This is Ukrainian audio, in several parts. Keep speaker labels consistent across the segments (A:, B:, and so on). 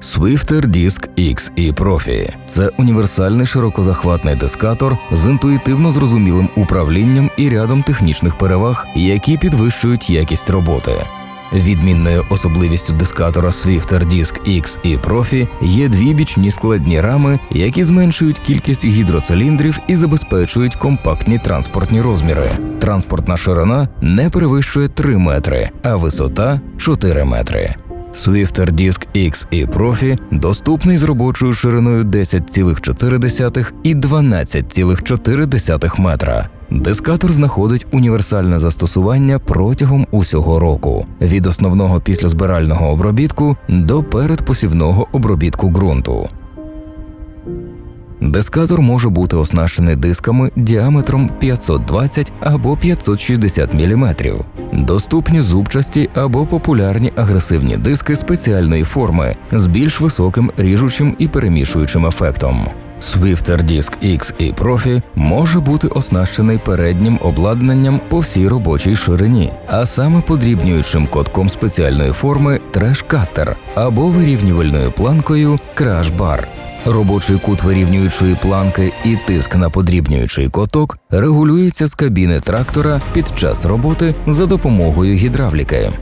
A: Swifter Disk X і Profi – це універсальний широкозахватний дискатор з інтуїтивно зрозумілим управлінням і рядом технічних переваг, які підвищують якість роботи. Відмінною особливістю дискатора Swifter Disk X і Profi є дві бічні складні рами, які зменшують кількість гідроциліндрів і забезпечують компактні транспортні розміри. Транспортна ширина не перевищує 3 метри, а висота 4 метри. Swifter Disk X і Profi доступний з робочою шириною 10,4 і 12,4 метра. Дискатор знаходить універсальне застосування протягом усього року від основного післязбирального обробітку до передпосівного обробітку ґрунту. Дискатор може бути оснащений дисками діаметром 520 або 560 мм. Доступні зубчасті або популярні агресивні диски спеціальної форми з більш високим ріжучим і перемішуючим ефектом. Swifter Disk X і Profi може бути оснащений переднім обладнанням по всій робочій ширині, а саме подрібнюючим котком спеціальної форми Trash Cutter або вирівнювальною планкою Bar. Робочий кут вирівнюючої планки і тиск на подрібнюючий коток регулюється з кабіни трактора під час роботи за допомогою гідравліки.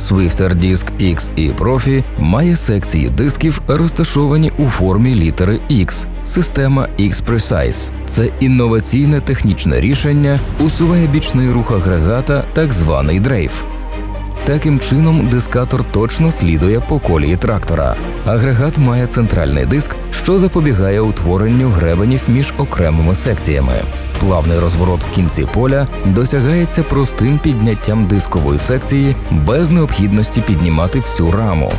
A: Swifter Disk X і Profi має секції дисків, розташовані у формі літери X. Система X-Precise. Це інноваційне технічне рішення, усуває бічний рух агрегата, так званий дрейф. Таким чином, дискатор точно слідує по колії трактора. Агрегат має центральний диск, що запобігає утворенню гребенів між окремими секціями. Плавний розворот в кінці поля досягається простим підняттям дискової секції без необхідності піднімати всю раму.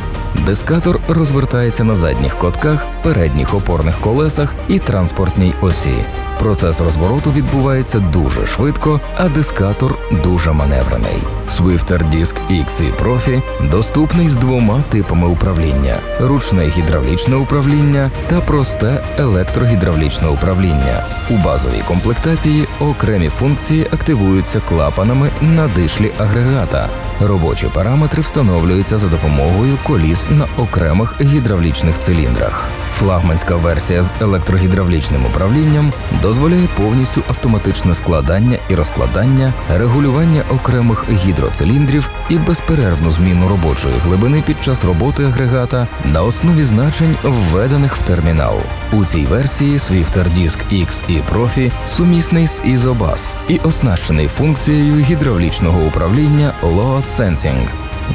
A: Дискатор розвертається на задніх котках, передніх опорних колесах і транспортній осі. Процес розвороту відбувається дуже швидко, а дискатор дуже маневрений. Swifter Disk X і Profi доступний з двома типами управління: ручне гідравлічне управління та просте електрогідравлічне управління. У базовій комплектації окремі функції активуються клапанами на дишлі агрегата. Робочі параметри встановлюються за допомогою коліс на окремих гідравлічних циліндрах. Флагманська версія з електрогідравлічним управлінням дозволяє повністю автоматичне складання і розкладання, регулювання окремих гідроциліндрів і безперервну зміну робочої глибини під час роботи агрегата на основі значень, введених в термінал. У цій версії Swifter Disk X і Profi сумісний з Isobus і оснащений функцією гідравлічного управління Load Sensing.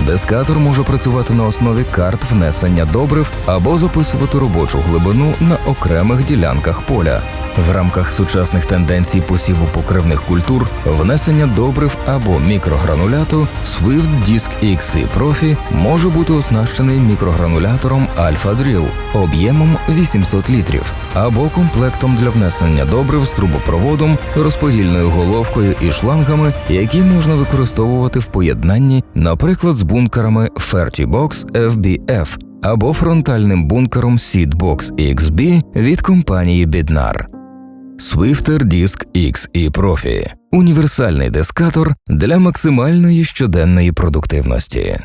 A: Дискатор може працювати на основі карт внесення добрив або записувати робочу глибину на окремих ділянках поля. В рамках сучасних тенденцій посіву покривних культур, внесення добрив або мікрогрануляту, Swift Disk X Profi може бути оснащений мікрогранулятором Alpha Drill об'ємом 800 літрів або комплектом для внесення добрив з трубопроводом, розподільною головкою і шлангами, які можна використовувати в поєднанні, наприклад, з бункерами FertiBox FBF або фронтальним бункером Seedbox XB від компанії Bidnar. Swifter Disk X і Profi – універсальний дискатор для максимальної щоденної продуктивності.